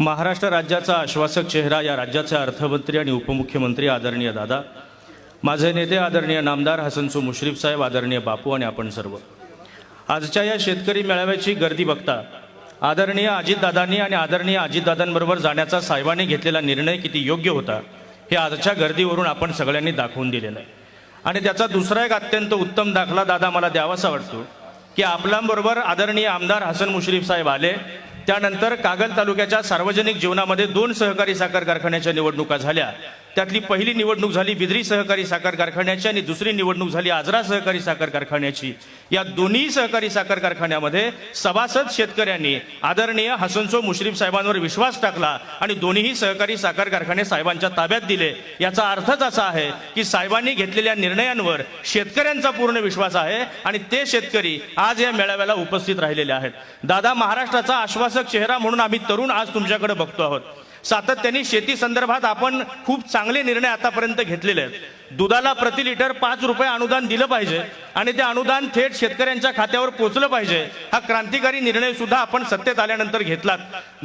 महाराष्ट्र राज्याचा आश्वासक चेहरा या राज्याचे अर्थमंत्री आणि उपमुख्यमंत्री आदरणीय दादा माझे नेते आदरणीय नामदार हसनसू मुश्रीफ साहेब आदरणीय बापू आणि आपण सर्व. आजच्या या शेतकरी मेळाव्याची गर्दी बघता आदरणीय अजितदादांनी आणि आदरणीय अजितदादांबरोबर जाण्याचा साहेबांनी घेतलेला निर्णय किती योग्य होता हे आजच्या गर्दीवरून आपण सगळ्यांनी दाखवून दिलेलं आहे. आणि त्याचा दुसरा एक अत्यंत उत्तम दाखला दादा मला द्यावासा वाटतो की आपल्याबरोबर आदरणीय आमदार हसन मुश्रीफ साहेब आले त्यानंतर कागल तालुक्याच्या सार्वजनिक जीवनामध्ये दोन सहकारी साखर कारखान्याच्या निवडणुका झाल्या. त्यातली पहिली निवडणूक झाली बिद्री सहकारी साखर कारखान्याची आणि दुसरी निवडणूक झाली आजरा सहकारी साखर कारखान्याची. या दोन्ही सहकारी साखर कारखान्यामध्ये सभासद शेतकऱ्यांनी आदरणीय हसनसो मुश्रीफ साहेबांवर विश्वास टाकला आणि दोन्हीही सहकारी साखर कारखाने साहेबांच्या ताब्यात दिले. याचा अर्थच असा आहे की साहेबांनी घेतलेल्या निर्णयांवर शेतकऱ्यांचा पूर्ण विश्वास आहे आणि ते शेतकरी आज या मेळाव्याला उपस्थित राहिलेले आहेत. दादा महाराष्ट्राचा आश्वासक चेहरा म्हणून आम्ही तरुण आज तुमच्याकडे बघतो आहोत. सातत्याने शेती संदर्भात आपण खूप चांगले निर्णय आतापर्यंत घेतलेले आहेत. दुधाला प्रति लिटर पाच रुपये अनुदान दिलं पाहिजे आणि ते अनुदान थेट शेतकऱ्यांच्या खात्यावर पोचलं पाहिजे. हा क्रांतिकारी निर्णय सुद्धा आपण सत्तेत आल्यानंतर घेतलात.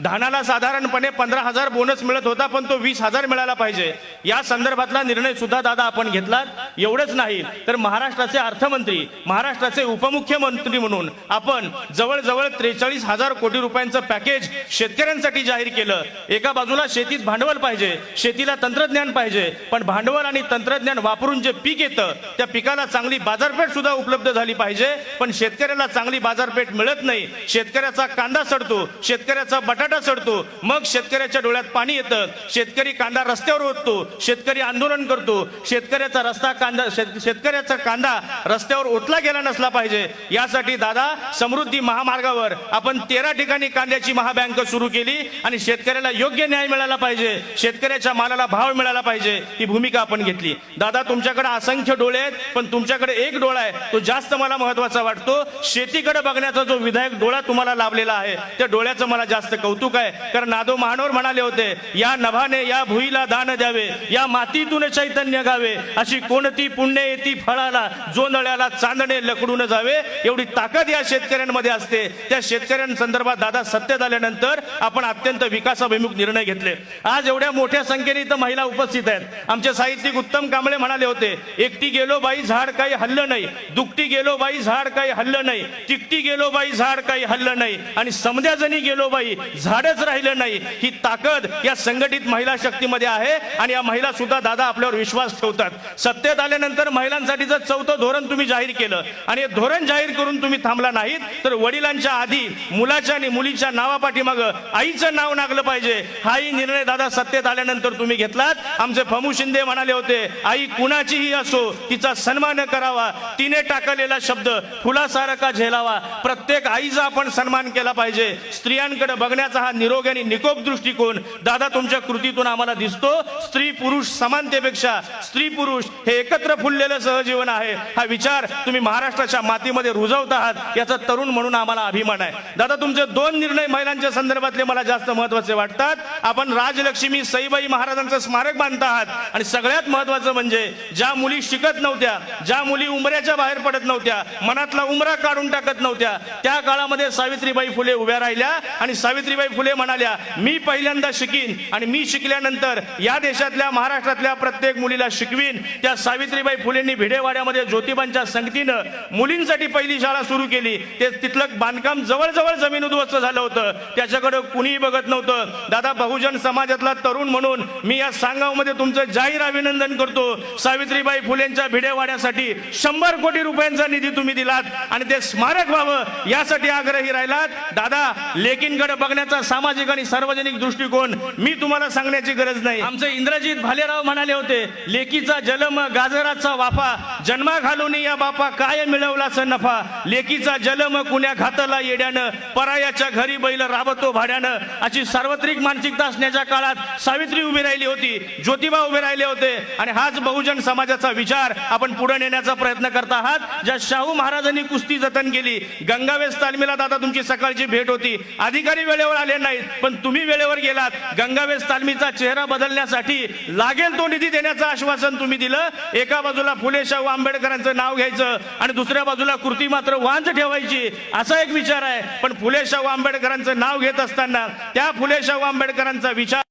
धानाला साधारणपणे पंधरा हजार बोनस मिळत होता पण तो वीस हजार मिळाला पाहिजे. या संदर्भातला निर्णय सुद्धा दादा आपण घेतलात. एवढंच नाही तर महाराष्ट्राचे अर्थमंत्री महाराष्ट्राचे उपमुख्यमंत्री म्हणून आपण जवळजवळ त्रेचाळीस हजार कोटी रुपयांचं पॅकेज शेतकऱ्यांसाठी जाहीर केलं. एका बाजूला शेतीत भांडवल पाहिजे शेतीला तंत्रज्ञान पाहिजे पण भांडवल आणि तंत्रज्ञान वापरून जे पीक येतं त्या पिकाला चांगली बाजारपेठ सुद्धा उपलब्ध झाली पाहिजे. पण शेतकऱ्याला चांगली बाजारपेठ मिळत नाही. शेतकऱ्याचा कांदा सडतो शेतकऱ्याचा बटाटा सडतो मग शेतकऱ्याच्या डोळ्यात पाणी येतं. शेतकरी कांदा रस्त्यावर ओततो शेतकरी आंदोलन करतो. शेतकऱ्याचा रस्ता कांदा शेतकऱ्याचा कांदा रस्त्यावर ओतला गेला नसला पाहिजे. यासाठी दादा समृद्धी महामार्गावर आपण तेरा ठिकाणी कांद्याची महाबँक सुरू केली आणि शेतकऱ्याला योग्य न्याय मिळाला पाहिजे. शेतकऱ्याच्या मालाला भाव मिळाला पाहिजे. ही भूमिका आपण घेतली. दादा तुमच्याकडे असंख्य डोळे आहेत पण तुमच्याकडे एक डोळा आहे तो जास्त मला महत्त्वाचा वाटतो. शेतीकडे बघण्याचा जो विधायक डोळा तुम्हाला लाभलेला आहे त्या डोळ्याचं मला जास्त कौतुक आहे. कारण नादो महानोर म्हणाले होते या नभाने या भुईला दान द्यावे या मातीतून चैतन्य गावे अशी कोणती पुण्य येती फळाला जोंधळ्याला चांदणे लकडून जावे एवढी ताकद या शेतकऱ्यांमध्ये असते. त्या शेतकऱ्यांसंदर्भात दादा सत्तेत आल्यानंतर आपण अत्यंत विकासाभिमुख निर्णय घेतले. आज एवढ्या मोठ्या संख्येने इथं महिला उपस्थित आहेत. आमचे साहित्यिक उत्तम कांबळे म्हणाले होते एकटी गेलो बाई झाड काही हल्लं नाही. दुकटी गेलो बाई झाड काही हल्लं नाही. तिकटी गेलो बाई झाड काही हल्लं नाही. आणि समध्या जणी गेलो बाई झाडच राहिलं नाही. ही ताकद या संघटित महिला शक्तीमध्ये आहे आणि या महिला सुद्धा दादा आपल्यावर विश्वास ठेवतात. सत्तेत आल्यानंतर महिलांसाठीचं चौथं धोरण तुम्ही जाहीर केलं आणि हे धोरण जाहीर करून तुम्ही थांबला नाहीत तर वडिलांच्या आधी मुलाच्या आणि मुलीच्या नावापाठीमाग आईचं नाव लागलं पाहिजे. हाही निर्णय दादा सत्तेत आल्यानंतर तुम्ही घेतलात. आमचे फमू शिंदे म्हणाले होते आई कुणाचीही असो तिचा सन्मान करावा. तिने टाकलेला शब्द फुलासारखा झेलावा. प्रत्येक आईचा आपण सन्मान केला पाहिजे. स्त्रियांकडे बघण्याचा हा निरोग आणि निकोप दृष्टिकोन दादा तुमच्या कृतीतून आम्हाला दिसतो. स्त्री पुरुष समानतेपेक्षा स्त्री पुरुष हे एकत्र फुललेलं सहजीवन आहे. हा विचार तुम्ही महाराष्ट्राच्या मातीमध्ये रुजवत आहात याचा तरुण म्हणून आम्हाला अभिमान आहे. दादा तुमचे दोन निर्णय महिलांच्या संदर्भातले मला जास्त महत्त्वाचे वाटतात. आपण राजलक्ष्मी सईबाई महाराजांचं स्मारक बांधत आहात आणि सगळ्यात महत्वाचं म्हणजे म्हणजे ज्या मुली शिकत नव्हत्या ज्या मुली उमऱ्याच्या बाहेर पडत नव्हत्या मनातला उमरा काढून टाकत नव्हत्या त्या काळामध्ये सावित्रीबाई फुले उभ्या राहिल्या आणि सावित्रीबाई फुले म्हणाल्या मी पहिल्यांदा शिकीन आणि मी शिकल्यानंतर या देशातल्या महाराष्ट्रातल्या प्रत्येक मुलीला शिकवीन. त्या सावित्रीबाई फुलेंनी भिडेवाड्यामध्ये ज्योतिबांच्या संगतीनं मुलींसाठी पहिली शाळा सुरू केली. ते तिथलं बांधकाम जवळजवळ जमीन उद्ध्वस्त झालं होतं. त्याच्याकडे कुणीही बघत नव्हतं. दादा बहुजन समाजातला तरुण म्हणून मी या सांगावमध्ये तुमचं जाहीर अभिनंदन करतो. सावित्रीबाई फुलेंच्या भिडेवाड्यासाठी शंभर कोटी रुपयांचा निधी तुम्ही दिलात आणि ते स्मारक व्हावं यासाठी आग्रही राहिलात. दादा लेकींकडे बघण्याचा सामाजिक आणि सार्वजनिक दृष्टिकोन मी तुम्हाला सांगण्याची गरज नाही. आमचे इंद्रजित भालेराव म्हणाले होते लेकीचा जलम गाजराचा वाफा जन्मा घालून या बापा काय मिळवलाच नफा? लेकीचा जलम कुण्या घातला येड्यानं? परायाच्या घरी बैल राबतो भाड्यानं? अशी सार्वत्रिक मानसिकता असण्याच्या काळात सावित्री उभी राहिली होती ज्योतिबा उभे राहिले होते आणि हाच बहुजन समाजाचा विचार आपण पुढे नेण्याचा प्रयत्न करत आहात. ज्या शाहू महाराजांनी कुस्ती जतन केली गंगावेस तालमीला दादा तुमची सकाळची भेट होती. अधिकारी वेळेवर आले नाहीत पण तुम्ही वेळेवर गेलात. गंगावेस तालमीचा चेहरा बदलण्यासाठी लागेल तो निधी देण्याचं आश्वासन तुम्ही दिलं. एका बाजूला फुले शाहू आंबेडकरांचं नाव घ्यायचं आणि दुसऱ्या बाजूला कृती मात्र वांच ठेवायची असा एक विचार आहे. पण फुले शाहू आंबेडकरांचं नाव घेत असताना त्या फुले शाहू आंबेडकरांचा विचार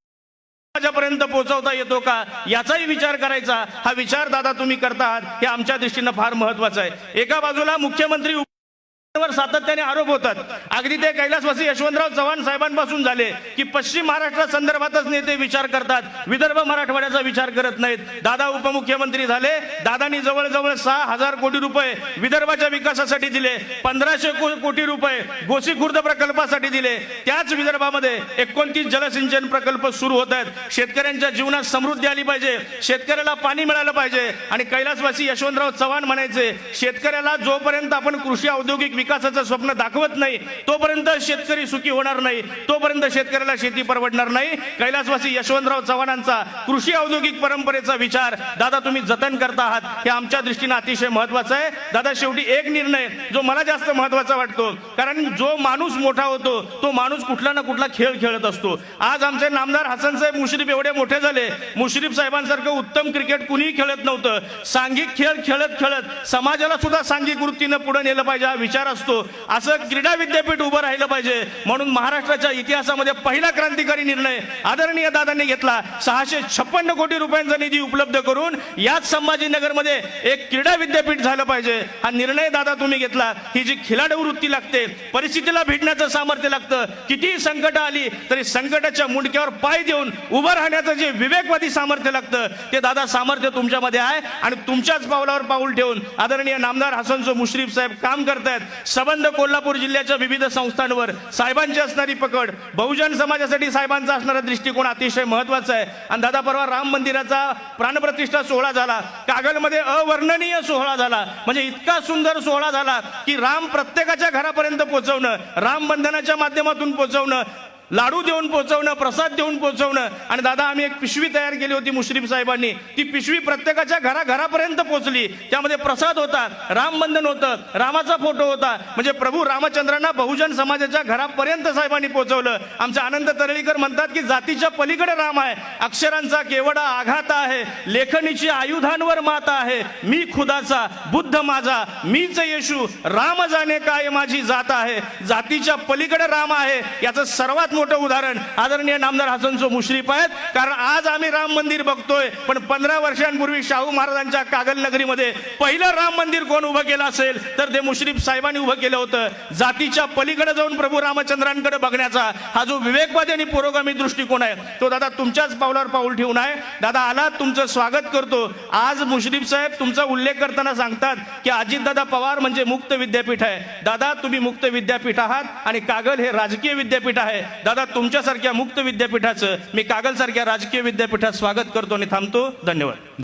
समाजापर्यंत पोहोचवता येतो का? याचाही विचार करायचा. हा विचार दादा तुम्ही करता आहात हे आमच्या दृष्टीनं फार महत्वाचं आहे. एका बाजूला मुख्यमंत्री उप- सातत्याने आरोप होतात. अगदी ते कैलासवासी यशवंतराव चव्हाण साहेबांपासून झाले की पश्चिम महाराष्ट्रा संदर्भातच नेते विचार करतात. विदर्भ मराठवाड्याचा विचार करत नाहीत. दादा उपमुख्यमंत्री झाले. दादानी जवळजवळ सहा हजार कोटी रुपये विदर्भाच्या विकासासाठी दिले. पंधराशे कोटी रुपये गोसी खुर्द प्रकल्पासाठी दिले. त्याच विदर्भामध्ये एकोणतीस जलसिंचन प्रकल्प सुरू होत आहेत. शेतकऱ्यांच्या जीवनात समृद्धी आली पाहिजे. शेतकऱ्याला पाणी मिळालं पाहिजे. आणि कैलासवासी यशवंतराव चव्हाण म्हणायचे शेतकऱ्याला जोपर्यंत आपण कृषी औद्योगिक विकासाचं स्वप्न दाखवत नाही तोपर्यंत शेतकरी सुखी होणार नाही तोपर्यंत शेतकऱ्याला शेती परवडणार नाही. कैलासवासी यशवंतराव चव्हाणांचा कृषी औद्योगिक परंपरेचा विचार दादा तुम्ही जतन करता आहात. हे आमच्या दृष्टीने अतिशय महत्वाचं आहे. दादा शेवटी एक निर्णय जो मला जास्त महत्त्वाचा वाटतो कारण जो माणूस मोठा होतो तो माणूस कुठला ना कुठला खेळ खेळत असतो. आज आमचे नामदार हसन साहेब मुश्रीफ एवढे मोठे झाले मुश्रीफ साहेबांसारखं उत्तम क्रिकेट कुणीही खेळत नव्हतं. सांघिक खेळ खेळत खेळत समाजाला सुद्धा सांघिक वृत्तीनं पुढे नेलं पाहिजे हा विचार असतो. असं क्रीडा विद्यापीठ उभं राहिलं पाहिजे. म्हणून महाराष्ट्राच्या इतिहासामध्ये पहिला क्रांतिकारी निर्णय आदरणीय दादांनी घेतला. सहाशे छप्पन्न कोटी रुपयांचा निधी उपलब्ध करून याच संभाजीनगरमध्ये एक क्रीडा विद्यापीठ झालं पाहिजे. हा निर्णय दादा तुम्ही घेतला. ही जी खिलाडू वृत्ती लागते परिस्थितीला भिडण्याचं सामर्थ्य लागतं. कितीही संकट आली तरी संकटाच्या मुंडक्यावर पाय देऊन उभं राहण्याचं जे विवेकवादी सामर्थ्य लागतं ते दादा सामर्थ्य तुमच्यामध्ये आहे. आणि तुमच्याच पावलावर पाऊल ठेवून आदरणीय नामदार हसनसो मुश्रीफ साहेब काम करतायत. सबंध कोल्हापूर जिल्ह्याच्या विविध संस्थांवर साहेबांची असणारी पकड बहुजन समाजासाठी साहेबांचा असणारा दृष्टिकोन अतिशय महत्त्वाचा आहे. आणि दादा परवा राम मंदिराचा प्राणप्रतिष्ठा सोहळा झाला. कागलमध्ये अवर्णनीय सोहळा झाला. म्हणजे इतका सुंदर सोहळा झाला की राम प्रत्येकाच्या घरापर्यंत पोहोचवणं राम बंधनाच्या माध्यमातून पोहोचवणं लाडू देऊन पोचवणं प्रसाद देऊन पोचवणं. आणि दादा आम्ही एक पिशवी तयार केली होती मुश्रीफ साहेबांनी. ती पिशवी प्रत्येकाच्या घराघरापर्यंत पोचली. त्यामध्ये प्रसाद होता रामबंधन होतं रामाचा फोटो होता. म्हणजे प्रभू रामचंद्रांना बहुजन समाजाच्या घरापर्यंत साहेबांनी पोचवलं. आमचे आनंद तरळीकर म्हणतात की जातीच्या पलीकडे राम आहे. अक्षरांचा केवडा आघात आहे. लेखनीची आयुधांवर माता आहे. मी खुदाचा बुद्ध माझा मीच येशू. राम जाणे काय माझी जात आहे. जातीच्या पलीकडे राम आहे. याचं सर्वात मोठं उदाहरण. आदरणीय नामदार हसनसो मुश्रीफ आहेत. कारण आज आम्ही राम मंदिर बघतोय. पण पंधरा वर्षांपूर्वी शाहू महाराजांच्या कागल नगरीमध्ये पहिलं राम मंदिर कोण उभं केलं असेल तर ते मुश्रीफ साहेबांनी उभं केलं होतं. जातीच्या पलीकडे जाऊन प्रभू रामचंद्रांकडे बघण्याचा हा जो विवेकवादी आणि पुरोगामी दृष्टिकोन आहे तो दादा तुमच्याच पावलावर पाऊल ठेवून आहे. दादा आलात तुमचं स्वागत करतो. आज मुश्रीफ साहेब तुमचा उल्लेख करताना सांगतात की अजितदादा पवार म्हणजे मुक्त विद्यापीठ आहे. दादा तुम्ही मुक्त विद्यापीठ आहात आणि कागल हे राजकीय विद्यापीठ आहे. दादा तुमच्यासारख्या मुक्त विद्यापीठाचं मी कागलसारख्या राजकीय विद्यापीठात स्वागत करतो आणि थांबतो. धन्यवाद.